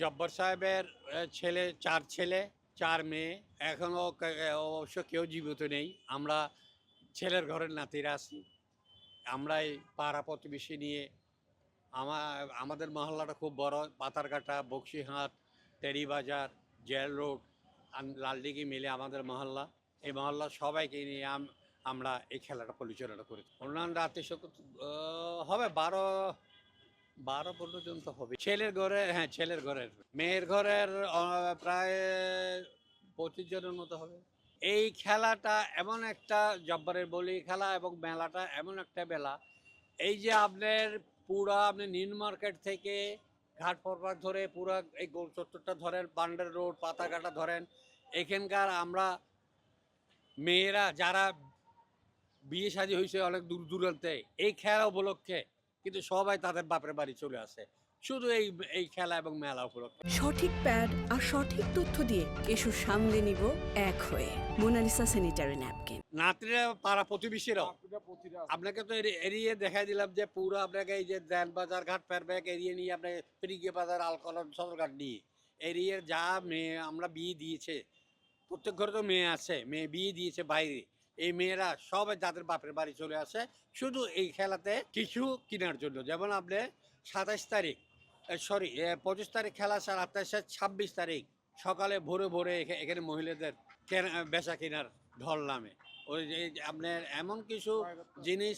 জব্বর সাহেবের ছেলে, চার ছেলে, চার মেয়ে। এখনও অবশ্য কেউ জীবিত নেই। আমরা ছেলের ঘরের নাতিরা আছি। আমরা এই পাড়া প্রতিবেশী নিয়ে আমার আমাদের মহল্লাটা খুব বড়। পাতারকাটা বক্সিহাট টেরিবাজার জেল রোড লালদিঘি মিলে আমাদের মহল্লা। এই মহল্লা সবাইকে নিয়ে আমরা এই খেলাটা পরিচালনা করি অন্যান্য রাতে হবে বারো বারো পর্যন্ত হবে ছেলের ঘরে হ্যাঁ ছেলের ঘরের মেয়ের ঘরের প্রায় পঁচিশ জনের মতো হবে। এই খেলাটা এমন একটা জব্বরের বলি খেলা এবং মেলাটা এমন একটা মেলা। এই যে আপনার পুরা আপনি নিউ মার্কেট থেকে ঘাট পরপাক ধরে পুরা এই গোল চত্বরটা ধরেন বান্ডার রোড, পাতাঘাটা ধরেন, এখানকার আমরা মেয়েরা যারা বিয়ে শাদী হয়েছে অনেক দূর দূরান্তে, এই খেলা উপলক্ষে কিন্তু সবাই তাদের বাপের বাড়ি চলে আসে। শুধু এই এই খেলা এবং মেলা উপলক্ষে। সঠিক প্যাড আর সঠিক তথ্য দিয়ে এসব সামলে নিব এক হয়ে মোনালিসা স্যানিটারি ন্যাপকিন। নাতিরা পাড়া প্রতিবেশীরাও। আপনাকে তো এরি- এরিয়ে দেখাই দিলাম যে পুরো আপনাকে এই যে দেন বাজার ঘাট ফেরব্যাক এরিয়ে নিয়ে আপনাকে ফ্রিগে বাজার আলকলন সদরঘাট নিয়ে। এরিয়ে যা মেয়ে আমরা বিয়ে দিয়েছে। প্রত্যেক ঘরে তো মেয়ে আছে মেয়ে বিয়ে দিয়েছে বাইরে। এই মেয়েরা সবাই যাদের বাপের বাড়ি চলে আসে, শুধু এই খেলাতে কিছু কেনার জন্য। যেমন আপনি সাতাইশ তারিখ সরি পঁচিশ তারিখ খেলা স্যার আঠাশে ছাব্বিশ তারিখ, সকালে ভোরে ভোরে এখানে মহিলাদের কেনা বেচা কেনার ঢল নামে। ওই যে আপনার এমন কিছু জিনিস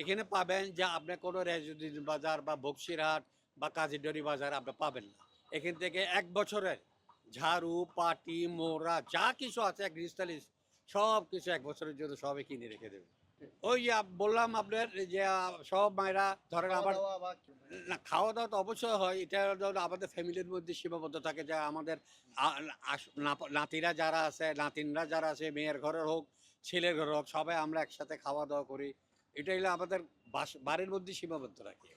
এখানে পাবেন যা আপনি কোনো রেজুদ্দিন বাজার বা বক্সিরহাট বা কাজিডরি বাজার আপনি পাবেন না। এখান থেকে এক বছরের ঝাড়ু, পাটি মোড়া যা কিছু আছে, এক ক্রিস্টালিস সব কিছু এক বছরের জন্য সবই কিনে রেখে দেবে। ওই যে বললাম আপনার যে সব মায়েরা ধরেন আবার না খাওয়া দাওয়া তো অবশ্যই হয়। এটা আমাদের ফ্যামিলির মধ্যে সীমাবদ্ধ থাকে যে আমাদের নাতিরা যারা আছে নাতিনরা যারা আছে মেয়ের ঘরের হোক ছেলের ঘরের হোক সবাই আমরা একসাথে খাওয়া দাওয়া করি। এটা হলো আমাদের বাস- বাড়ির মধ্যে সীমাবদ্ধ রাখি।